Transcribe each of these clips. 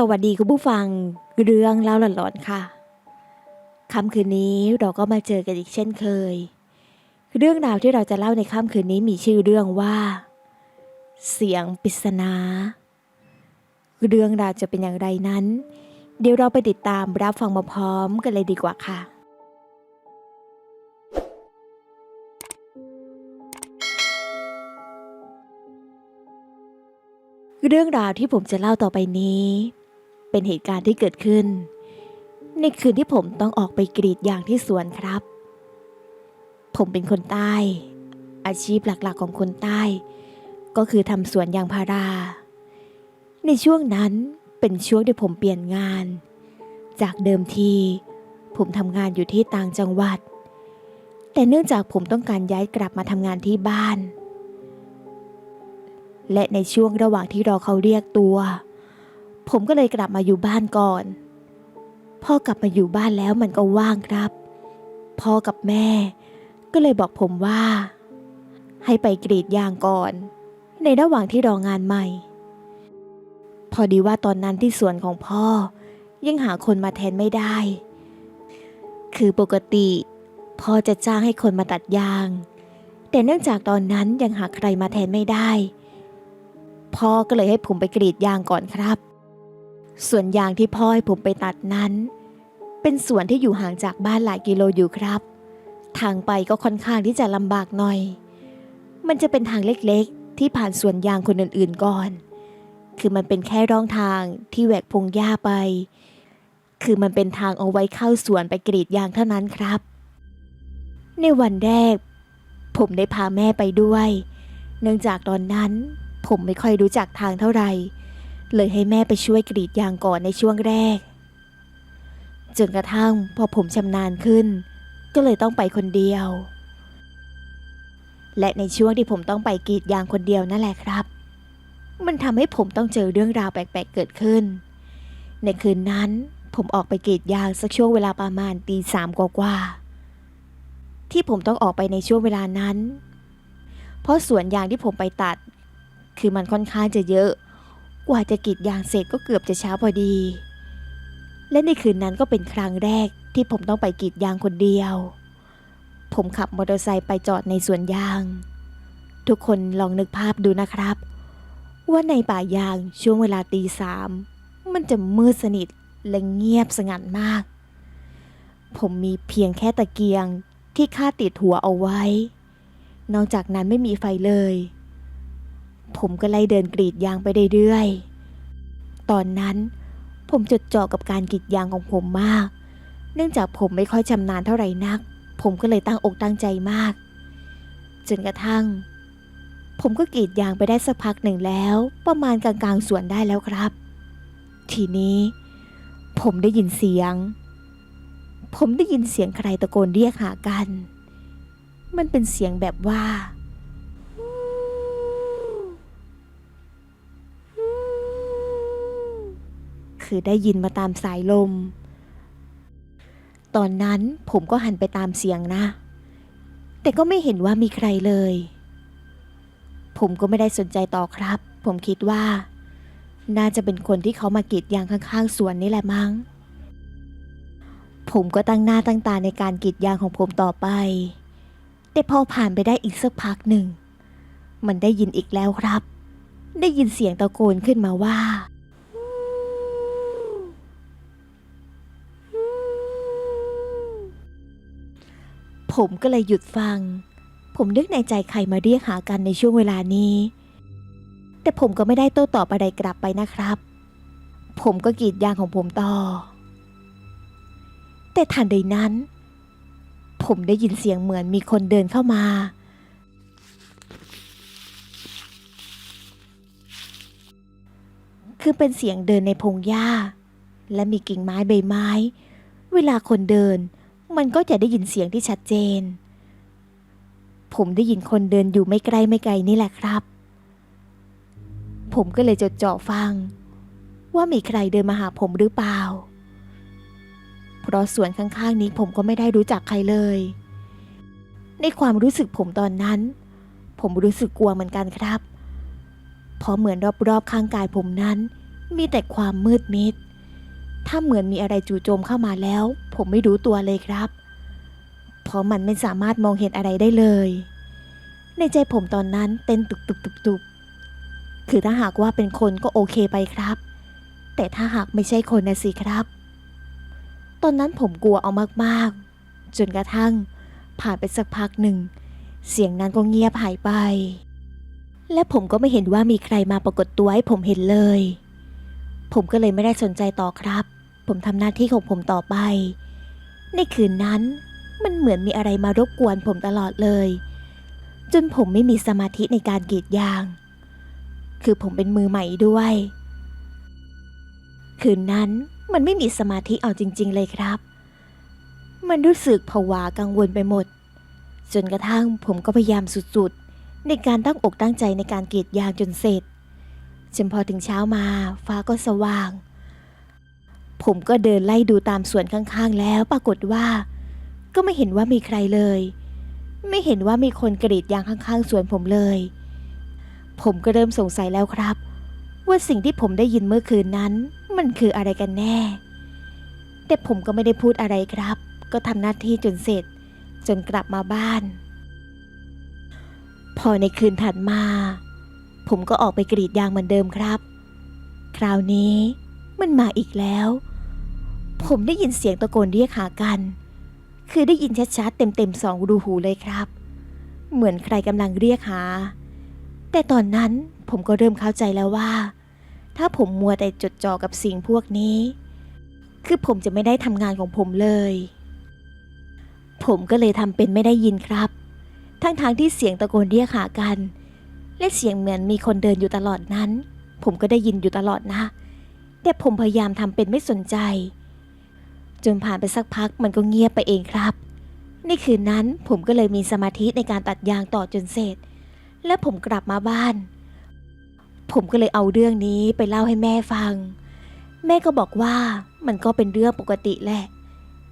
สวัสดีคุณผู้ฟังเรื่องเล่าหลอนๆค่ะค่ำคืนนี้เราก็มาเจอกันอีกเช่นเคย เรื่องราวที่เราจะเล่าในค่ำคืนนี้มีชื่อเรื่องว่า เสียงปริศนาเรื่องราวจะเป็นอย่างไรนั้น เดี๋ยวเราไปติดตามรับฟังมาพร้อมกันเลยดีกว่าค่ะ เรื่องราวที่ผมจะเล่าต่อไปนี้ เป็นเหตุการณ์ที่เกิดขึ้น ในคืนที่ผมต้องออกไปกรีดยางที่สวนครับ ผมเป็นคนใต้ อาชีพหลักๆของคนใต้ ก็คือทำสวนยางพารา ในช่วงนั้นเป็นช่วงที่ผมเปลี่ยนงาน จากเดิมทีผมทำงานอยู่ที่ต่างจังหวัด แต่เนื่องจากผมต้องการย้ายกลับมาทำงานที่บ้าน และในช่วงระหว่างที่รอเขาเรียกตัว ผมก็เลยกลับมาอยู่บ้านก่อน พ่อกลับมาอยู่บ้านแล้วมันก็ว่างครับ พ่อกับแม่ ก็เลยบอกผมว่า ให้ไปกรีดยางก่อน ในระหว่างที่รองานใหม่ พอดีว่าตอนนั้นที่สวนของพ่อ ยังหาคนมาแทนไม่ได้ คือปกติพ่อจะจ้างให้คนมาตัดยาง แต่เนื่องจากตอนนั้นยังหาใครมาแทนไม่ได้ พ่อก็เลยให้ผมไปกรีดยางก่อนครับ ส่วนยางที่พ่อให้ผมไปตัดนั้น เป็นสวนที่อยู่ห่างจากบ้านหลายกิโลอยู่ครับ ทางไปก็ค่อนข้างที่จะลำบากหน่อย มันจะเป็นทางเล็กๆ ที่ผ่านสวนยางคนอื่นๆก่อน คือมันเป็นแค่ร่องทางที่แหวกพงหญ้าไป คือมันเป็นทางเอาไว้เข้าสวนไปกรีดยางเท่านั้นครับ ในวันแรก ผมได้พาแม่ไปด้วย เนื่องจากตอนนั้น ผมไม่ค่อยรู้จักทางเท่าไหร่ เลยให้แม่ไปช่วยกรีดยางก่อนในช่วงแรก จนกระทั่งพอผมชำนาญขึ้น ก็เลยต้องไปคนเดียว และในช่วงที่ผมต้องไปกรีดยางคนเดียวนั่นแหละครับ มันทำให้ผมต้องเจอเรื่องราวแปลกๆเกิดขึ้น ในคืนนั้นผมออกไปกรีดยางสักช่วงเวลาประมาณตีสามกว่าๆที่ผมต้องออกไปในช่วงเวลานั้น เพราะสวนยางที่ผมไปตัด คือมันค่อนข้างจะเยอะ กว่าจะกรีดยางเสร็จก็เกือบจะเช้าพอดี และในคืนนั้นก็เป็นครั้งแรกที่ผมต้องไปกรีดยางคนเดียว ผมขับมอเตอร์ไซค์ไปจอดในสวนยาง ทุกคนลองนึกภาพดูนะครับ ว่าในป่ายางช่วงเวลาตีสามมันจะมืดสนิทและเงียบสงัดมาก ผมมีเพียงแค่ตะเกียงที่คาดติดหัวเอาไว้ นอกจากนั้นไม่มีไฟเลย ผมก็ไล่เดินกรีดยางไปเรื่อยๆ ตอนนั้นผมจดจ่อกับการกรีดยางของผมมาก เนื่องจากผมไม่ค่อยชำนาญเท่าไหร่นัก ผมก็เลยตั้งอกตั้งใจมาก จนกระทั่ง ผมก็กรีดยางไปได้สักพักหนึ่งแล้ว ประมาณกลางๆสวนได้แล้วครับ ทีนี้ ผมได้ยินเสียง ผมได้ยินเสียงใครตะโกนเรียกหากัน มันเป็นเสียงแบบว่า คือได้ยินมาตามสายลม ตอนนั้นผมก็หันไปตามเสียงนะ แต่ก็ไม่เห็นว่ามีใครเลย ผมก็ไม่ได้สนใจต่อครับ ผมคิดว่า น่าจะเป็นคนที่เขามากรีดยางข้างๆสวนนี่แหละมั้ง ผมก็ตั้งหน้าตั้งตาในการกรีดยางของผมต่อไป แต่พอผ่านไปได้อีกสักพักหนึ่ง มันได้ยินอีกแล้วครับได้ยินเสียงตะโกนขึ้นมาว่า ผมก็เลยหยุดฟัง ผมนึกในใจใครมาเรียกหากันในช่วงเวลานี้ แต่ผมก็ไม่ได้โต้ตอบอะไรกลับไปนะครับ ผมก็กรีดยางของผมต่อ แต่ทันใดนั้น ผมได้ยินเสียงเหมือนมีคนเดินเข้ามาคือเป็นเสียงเดินในพงหญ้า และมีกิ่งไม้ใบไม้ เวลาคนเดิน มันก็จะได้ยินเสียงที่ชัดเจน ผมได้ยินคนเดินอยู่ไม่ไกลไม่ไกลนี่แหละครับ ผมก็เลยจดจ่อฟัง ว่ามีใครเดินมาหาผมหรือเปล่า เพราะสวนข้างๆนี้ผมก็ไม่ได้รู้จักใครเลย ในความรู้สึกผมตอนนั้น ผมรู้สึกกลัวเหมือนกันครับ เพราะเหมือนรอบๆข้างกายผมนั้น มีแต่ความมืดมิด ถ้าเหมือนมีอะไรจู่โจมเข้ามาแล้ว ผมไม่รู้ตัวเลยครับ เพราะมันไม่สามารถมองเห็นอะไรได้เลย ในใจผมตอนนั้นเต้นตุกตุกตุกตุกคือถ้าหากว่าเป็นคนก็โอเคไปครับ แต่ถ้าหากไม่ใช่คนนะสิครับ ตอนนั้นผมกลัวเอามากๆ จนกระทั่ง ผ่านไปสักพักหนึ่ง เสียงนั้นก็เงียบหายไป และผมก็ไม่เห็นว่ามีใครมาปรากฏตัวให้ผมเห็นเลย ผมก็เลยไม่ได้สนใจต่อครับ ผมทำหน้าที่ของผมต่อไป ในคืนนั้นมันเหมือนมีอะไรมารบกวนผมตลอดเลย จนผมไม่มีสมาธิในการกรีดยาง คือผมเป็นมือใหม่ด้วย คืนนั้นมันไม่มีสมาธิเอาจริง ๆ เลยครับ มันรู้สึกผวากังวลไปหมด จนกระทั่งผมก็พยายามสุดๆ ในการตั้งอกตั้งใจในการกรีดยางจนเสร็จจนพอถึงเช้ามาฟ้าก็สว่าง ผมก็เดินไล่ดูตามสวนข้างๆ แล้วปรากฏว่า ก็ไม่เห็นว่ามีใครเลย ไม่เห็นว่ามีคนกรีดยางข้างๆ สวนผมเลย ผมก็เริ่มสงสัยแล้วครับ ว่าสิ่งที่ผมได้ยินเมื่อคืนนั้น มันคืออะไรกันแน่ แต่ผมก็ไม่ได้พูดอะไรครับ ก็ทำหน้าที่จนเสร็จ จนกลับมาบ้าน พอในคืนถัดมา ผมก็ออกไปกรีดยางเหมือนเดิมครับ คราวนี้ มันมาอีกแล้ว ผมได้ยินเสียงตะโกนเรียกหากัน คือได้ยินชัดๆเต็มๆสองรูหูเลยครับ เหมือนใครกำลังเรียกหา แต่ตอนนั้นผมก็เริ่มเข้าใจแล้วว่า ถ้าผมมัวแต่จดจ่อกับสิ่งพวกนี้ คือผมจะไม่ได้ทำงานของผมเลย ผมก็เลยทำเป็นไม่ได้ยินครับ ทั้งๆทที่เสียงตะโกนเรียกหากัน และเสียงเหมือนมีคนเดินอยู่ตลอดนั้น ผมก็ได้ยินอยู่ตลอดนะ แต่ผมพยายามทำเป็นไม่สนใจ จนผ่านไปสักพักมันก็เงียบไปเองครับ ในคืนนั้นผมก็เลยมีสมาธิในการตัดยางต่อจนเสร็จ และผมกลับมาบ้าน ผมก็เลยเอาเรื่องนี้ไปเล่าให้แม่ฟัง แม่ก็บอกว่ามันก็เป็นเรื่องปกติแหละ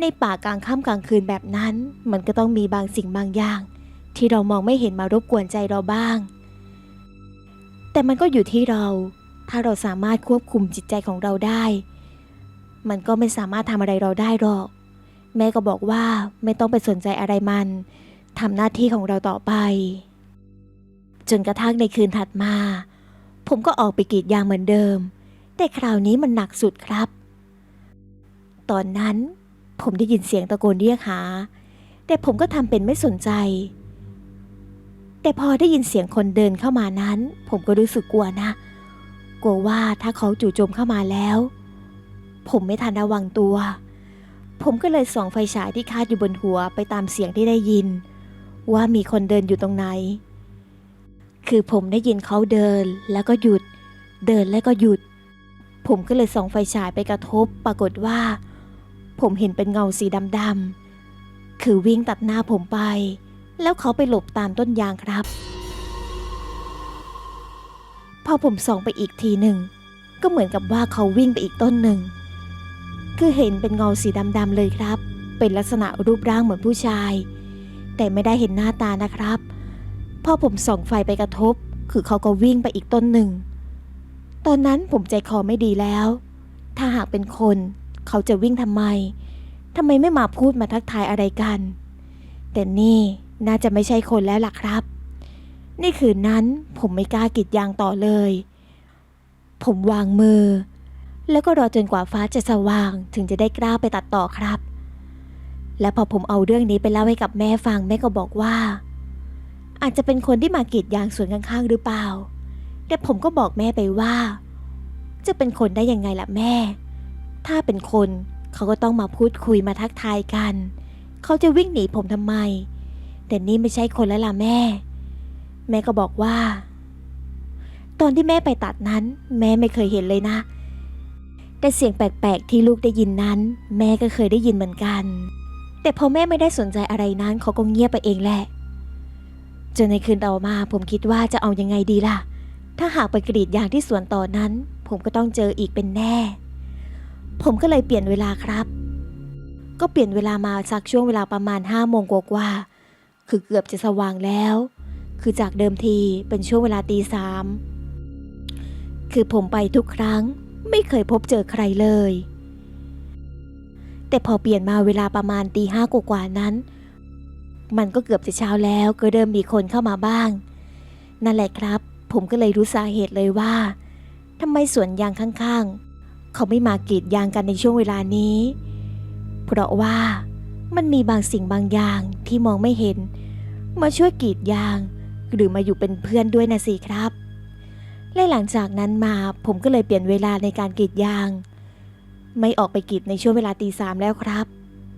ในป่ากลางค่ำกลางคืนแบบนั้น มันก็ต้องมีบางสิ่งบางอย่าง ที่เรามองไม่เห็นมารบกวนใจเราบ้าง แต่มันก็อยู่ที่เรา ถ้าเราสามารถควบคุมจิตใจของเราได้ มันก็ไม่สามารถทำอะไรเราได้หรอก แม่ก็บอกว่าไม่ต้องไปสนใจอะไรมันทำหน้าที่ของเราต่อไป จนกระทั่งในคืนถัดมา ผมก็ออกไปกรีดยางเหมือนเดิม แต่คราวนี้มันหนักสุดครับ ตอนนั้นผมได้ยินเสียงตะโกนเรียกหา แต่ผมก็ทำเป็นไม่สนใจ แต่พอได้ยินเสียงคนเดินเข้ามานั้น ผมก็รู้สึกกลัวนะ กลัวว่าถ้าเขาจู่โจมเข้ามาแล้ว ผมไม่ทันระวังตัว ผมก็เลยส่องไฟฉายที่คาดอยู่บนหัวไปตามเสียงที่ได้ยิน ว่ามีคนเดินอยู่ตรงไหน คือผมได้ยินเขาเดินแล้วก็หยุด เดินแล้วก็หยุด ผมก็เลยส่องไฟฉายไปกระทบ ปรากฏว่า ผมเห็นเป็นเงาสีดำๆคือวิ่งตัดหน้าผมไป แล้วเขาไปหลบตามต้นยางครับ พอผมส่องไปอีกทีหนึ่ง ก็เหมือนกับว่าเขาวิ่งไปอีกต้นหนึ่ง คือเห็นเป็นเงาสีดำๆเลยครับ เป็นลักษณะรูปร่างเหมือนผู้ชาย แต่ไม่ได้เห็นหน้าตานะครับ พอผมส่องไฟไปกระทบ คือเขาก็วิ่งไปอีกต้นหนึ่ง ตอนนั้นผมใจคอไม่ดีแล้ว ถ้าหากเป็นคน เขาจะวิ่งทำไมทำไมไม่มาพูดมาทักทายอะไรกัน แต่นี่น่าจะไม่ใช่คนแล้วล่ะครับ นี่คืนนั้นผมไม่กล้ากรีดยางต่อเลย ผมวางมือ แล้วก็รอจนกว่าฟ้าจะสว่างถึงจะได้กล้าไปตัดต่อครับ และพอผมเอาเรื่องนี้ไปเล่าให้กับแม่ฟังแม่ก็บอกว่า อาจจะเป็นคนที่มากรีดยางสวนข้างๆหรือเปล่า แต่ผมก็บอกแม่ไปว่า จะเป็นคนได้ยังไงล่ะแม่ ถ้าเป็นคนเขาก็ต้องมาพูดคุยมาทักทายกัน เขาจะวิ่งหนีผมทำไม แต่นี่ไม่ใช่คนแล้วล่ะแม่ แม่ก็บอกว่า ตอนที่แม่ไปตัดนั้น แม่ไม่เคยเห็นเลยนะ แต่เสียงแปลกๆที่ลูกได้ยินนั้น แม่ก็เคยได้ยินเหมือนกัน แต่พอแม่ไม่ได้สนใจอะไรนั้นเขาก็เงียบไปเองแหละจนในคืนต่อมาผมคิดว่าจะเอายังไงดีล่ะ ถ้าหากไปกรีดยางที่สวนต่อนั้น ผมก็ต้องเจออีกเป็นแน่ ผมก็เลยเปลี่ยนเวลาครับ ก็เปลี่ยนเวลามาสักช่วงเวลาประมาณห้าโมงกว่าๆคือเกือบจะสว่างแล้ว คือจากเดิมทีเป็นช่วงเวลาตีสามคือผมไปทุกครั้งไม่เคยพบเจอใครเลย แต่พอเปลี่ยนมาเวลาประมาณตีห้ากว่านั้น มันก็เกือบจะเช้าแล้วก็เริ่มมีคนเข้ามาบ้าง นั่นแหละครับ ผมก็เลยรู้สาเหตุเลยว่าทำไมสวนยางข้างๆ เขาไม่มากรีดยางกันในช่วงเวลานี้ เพราะว่ามันมีบางสิ่งบางอย่างที่มองไม่เห็น มาช่วยกรีดยาง หรือมาอยู่เป็นเพื่อนด้วยนะสิครับ และหลังจากนั้นมาผมก็เลยเปลี่ยนเวลาในการกรีดยาง ไม่ออกไปกรีดในช่วงเวลาตีสามแล้วครับ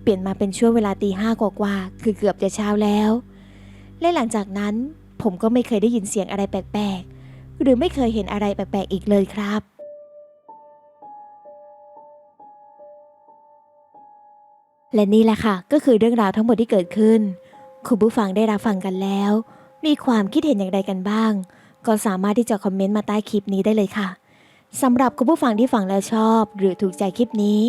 เปลี่ยนมาเป็นช่วงเวลาตีห้ากว่าๆคือเกือบจะเช้าแล้ว และหลังจากนั้นผมก็ไม่เคยได้ยินเสียงอะไรแปลกๆ หรือไม่เคยเห็นอะไรแปลกๆอีกเลยครับและนี่แหละค่ะ ก็คือเรื่องราวทั้งหมดที่เกิดขึ้น คุณผู้ฟังได้รับฟังกันแล้ว มีความคิดเห็นอย่างไรกันบ้าง ก็สามารถที่จะคอมเมนต์มาใต้คลิปนี้ได้เลยค่ะสำหรับคุณผู้ฟังที่ฟังแล้วชอบ หรือถูกใจคลิปนี้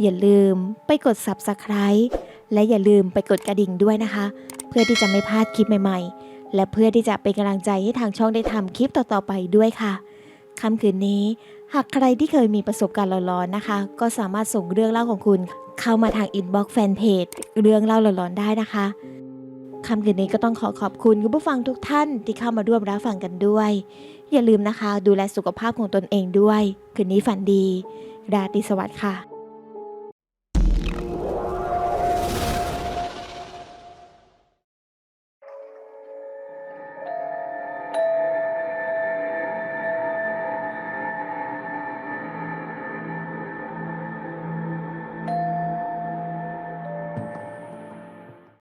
อย่าลืมไปกด subscribe และอย่าลืมไปกดกระดิ่งด้วยนะคะ เพื่อที่จะไม่พลาดคลิปใหม่ ๆ และเพื่อที่จะเป็นกำลังใจให้ทางช่องได้ทำคลิปต่อๆไปด้วยค่ะค่ำคืนนี้ หากใครที่เคยมีประสบการณ์หลอนๆนะคะ ก็สามารถส่งเรื่องเล่าของคุณ เข้ามาทางอินบ็อกซ์แฟนเพจเรื่องเล่าหลอนๆได้นะคะ ค่ำคืนนี้ก็ต้องขอขอบคุณคุณผู้ฟังทุกท่านที่เข้ามาร่วมรับฟังกันด้วย อย่าลืมนะคะ ดูแลสุขภาพของตนเองด้วย คืนนี้ฝันดี ราตรีสวัสดิ์ค่ะ